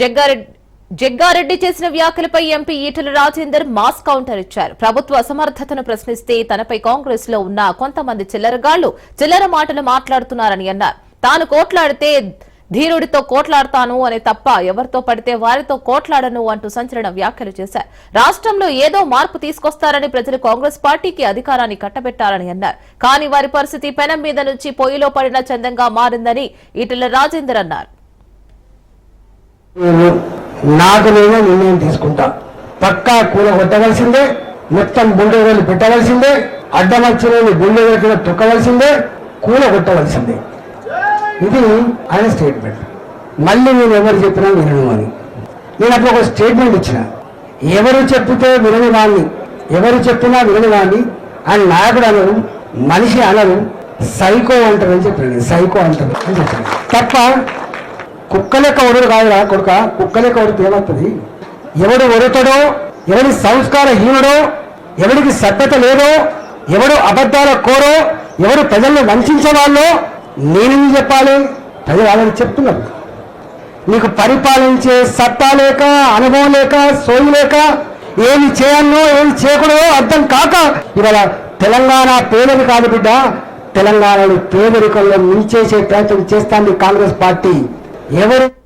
జగ్గారెడ్డి జగ్గారెడ్డి చేసిన వ్యాఖ్యలపై MP Etela Rajender mass counter ఇచ్చారు. ప్రభుత్వ అసమర్థతను ప్రశ్నిస్తే తనపై కాంగ్రెస్లో ఉన్న కొంతమంది చిల్లరగాళ్ళు చిల్లర మాటలు మాట్లాడుతున్నారని అన్నారు. తాను కోట్లాడితే ధీరుడితో కోట్లాడతాను అని తప్ప ఎవరితో పడితే వారితో కోట్లాడను అంటూ సంచలన వ్యాఖ్యలు చేశారు. రాష్ట్రంలో ఏదో మార్పు తీసుకొస్తారని ప్రజలు కాంగ్రెస్ పార్టీకి అధికారాన్ని కట్టబెట్టాలని అన్నారు. కానీ వారి పరిస్థితి పెనం మీద నుంచి పొయ్యిలో పడిన చందంగా మారిందని ఈటల రాజేందర్ అన్నారు. నాకు నేనే నిర్ణయం తీసుకుంటా. పక్కా కూల కొట్టవలసిందే మొత్తం బుల్డోజర్లు పెట్టవలసిందే అడ్డమచ్చిన బుల్డోజర్ కింద తొక్కవలసిందే కూల కొట్టవలసిందే. ఇది ఆయన స్టేట్మెంట్. మళ్ళీ నేను ఎవరు చెప్పినా వినను అని. నేను అప్పుడు ఒక స్టేట్మెంట్ ఇచ్చిన. ఎవరు చెప్తే వినని వాణ్ణి ఎవరు చెప్పినా వినని వాణ్ణి ఆయన నాయకుడు అనరు మనిషి అనరు సైకో అంటారని చెప్పాను సైకో అంటారు అని చెప్పాను. తప్ప కుక్కలే లెక్క కాదురా కొడుక కుక్కలే లెక్క ఒడితే ఏమవుతుంది? ఎవడు ఒరుతడో ఎవడి సంస్కారహీనుడో ఎవడికి సభ్యత లేదో ఎవడు అబద్ధాల కోరో ఎవడు ప్రజలను వంచే వాళ్ళో నేనేం చెప్పాలి? ప్రజలు వాళ్ళని చెప్తున్నారు. నీకు పరిపాలించే సత్తా లేక అనుభవం లేక సోయి లేక ఏమి చేయన్నో ఏమి చేయకూడదో అర్థం కాక ఇవాళ తెలంగాణ పేదరి కాదు బిడ్డ తెలంగాణని పేదరికంలో మించేసే ప్రయత్నం చేస్తాంది కాంగ్రెస్ పార్టీ. ఎవరు?